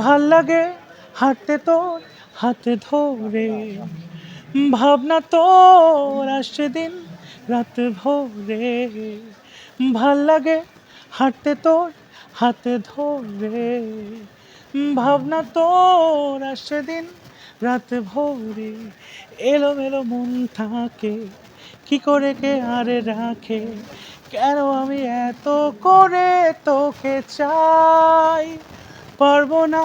ভালো লাগে হাঁটতে তোর, হাতে ধরে। ভাবনা তোর আসছে দিন রাত ভোরে। ভালো লাগে হাঁটতে তোর, হাতে ধরে। ভাবনা তোর আসছে দিন রাত ভোরে। এলোমেলো মন থাকে, কি করে কে আরে রাখে? কেন আমি এত করে তোকে চাই? পারব না।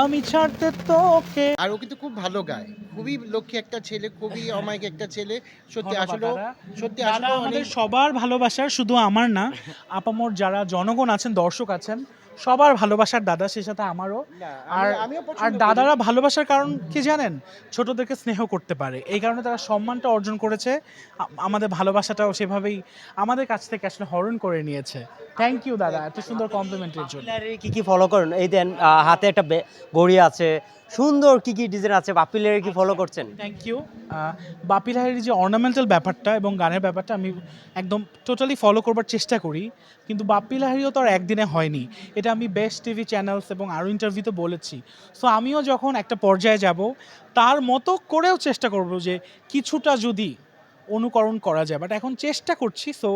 আমি ছাড়তে তোকে আর ও কিন্তু খুব ভালো গায়। খুবই লক্ষ্মী একটা ছেলে খুবই অমায়িক একটা ছেলে। সত্যি আসলে সত্যি আসলে আমাদের সবার ভালোবাসার শুধু আমার না আপামোর যারা জনগণ আছেন দর্শক আছেন সবার ভালোবাসার দাদা সে সাথে আমারও। আর আর দাদারা ভালোবাসার কারণ কি জানেন? ছোটদেরকে স্নেহ করতে পারে। এই কারণে তারা সম্মানটা অর্জন করেছে। আমাদের ভালোবাসাটাও সেভাবেই আমাদের কাছ থেকে আসলে হরণ করে নিয়েছে। থ্যাংক ইউ দাদা এত সুন্দর কমপ্লিমেন্টের জন্য। কি কি ফলো করেন? এই দেন হাতে একটা ঘড়ি আছে সুন্দর কি কি ডিজাইন আছে? বাপিলারি কি ফলো করছেন? থ্যাংক ইউ বাপি লাহিড়ির যে অর্নামেন্টাল ব্যাপারটা এবং গানের ব্যাপারটা আমি একদম টোটালি ফলো করবার চেষ্টা করি কিন্তু বাপ্পি লাহিড়িও তো আর একদিনে হয়নি। এটা আমি বেস্ট টিভি চ্যানেলস এবং আরও ইন্টারভিউতে বলেছি। সো আমিও যখন একটা পর্যায়ে যাব তার মতো করেও চেষ্টা করব যে কিছুটা যদি অনুকরণ করা যায়। বাট এখন চেষ্টা করছি সো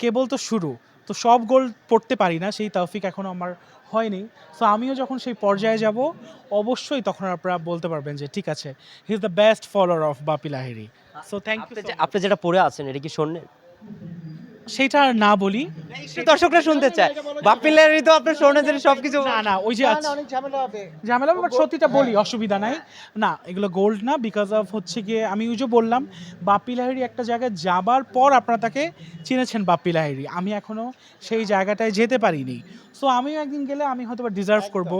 কেবল তো শুরু। তো সব গোল পড়তে পারি না সেই তৌফিক এখনও আমার হয়নি। সো আমিও যখন সেই পর্যায়ে যাব অবশ্যই তখন আপনারা বলতে পারবেন যে ঠিক আছে he is the best follower of Bapi Lahiri so thank you আপনি যেটা পড়ে আছেন এটা কি শোনেন? সেটা আর না বলি। দর্শকরা শুনতে চায়। বাপিলারি তো আপনার শোনেছেন সবকিছু না না ওই যে ঝামেলা হবে। ঝামেলা বাট সত্যিটা বলি হ্যাঁ। অসুবিধা নাই। না এগুলো গোল্ড না বিকজ অফ হচ্ছে গিয়ে আমি ওই যে বললাম বাপ্পি লাহিড়ি একটা জায়গায় যাবার পর আপনারা তাকে চিনেছেন বাপ্পি লাহিড়ি আমি এখনও সেই জায়গাটায় যেতে পারিনি। সো আমিও একদিন গেলে আমি হয়তো ডিজার্ভ করব।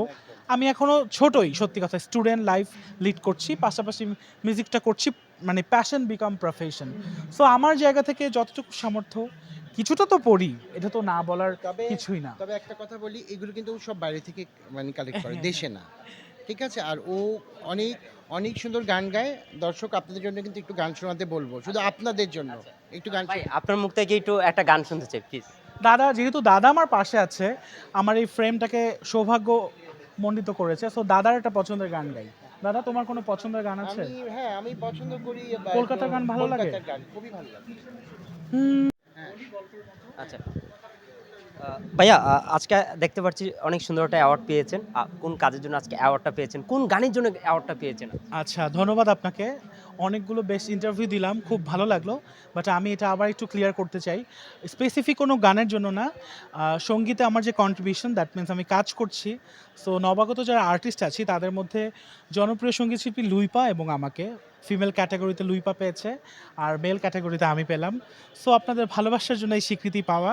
আমি এখনও ছোটই সত্যি কথা স্টুডেন্ট লাইফ লিড করছি পাশাপাশি মিউজিকটা করছি মানে প্যাশন বিকাম প্রফেশন সো আমার জায়গা থেকে যতটুকু সামর্থ্য কিছুটা তো পড়ি এটা তো না বলার তবে কিছুই না। তবে একটা কথা বলি এগুলো কিন্তু ও সব বাইরে থেকে মানে কালেক্ট করে দেশে না। ঠিক আছে? আর ও অনেক অনেক সুন্দর গান গায়। দর্শক আপনাদের জন্য কিন্তু একটু গান শোনাতে বলব। শুধু আপনাদের জন্য একটু গান আপনার মুখ থেকে একটু একটা গান শুনতে চাই প্লিজ দাদা যেহেতু দাদা আমার পাশে আছে আমার এই ফ্রেমটাকে সৌভাগ্য মণ্ডিত করেছে। সো দাদার একটা পছন্দের গান গাই। দাদা তোমার কোনো পছন্দের গান আছে? আমি হ্যাঁ আমি পছন্দ করি কলকাতার গান ভালো লাগে? কলকাতার গান খুবই ভালো লাগে। হুম, হ্যাঁ। আচ্ছা। ভাইয়া আজকে দেখতে পাচ্ছি অনেক সুন্দর একটা অ্যাওয়ার্ড পেয়েছেন। কোন কাজের জন্য আজকে অ্যাওয়ার্ডটা পেয়েছেন? কোন গানের জন্য অ্যাওয়ার্ডটা পেয়েছেন? আচ্ছা ধন্যবাদ আপনাকে। অনেকগুলো বেশ ইন্টারভিউ দিলাম, খুব ভালো লাগল। বাট আমি এটা আবার একটু ক্লিয়ার করতে চাই। স্পেসিফিক কোনো গানের জন্য না সঙ্গীতে আমার যে কন্ট্রিবিউশন দ্যাট মিনস আমি কাজ করছি। সো নবাগত যারা আর্টিস্ট আছি, তাদের মধ্যে জনপ্রিয় সংগীত শিল্পী লুইপা এবং আমাকে। ফিমেল ক্যাটাগরিতে লুইপা পেয়েছে, আর মেল ক্যাটাগরিতে আমি পেলাম। সো আপনাদের ভালোবাসার জন্য এই স্বীকৃতি পাওয়া।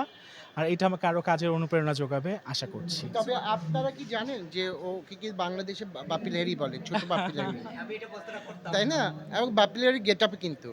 আর এটা আমাকে আরও কাজের অনুপ্রেরণা যোগাবে আশা করছি। তবে আপনারা কি জানেন যে ও কি কি বাংলাদেশে বাপিলারি বলে ছোট বাপিলারি তাই না? এবং বাপিলারি গেট আপ কিন্তু।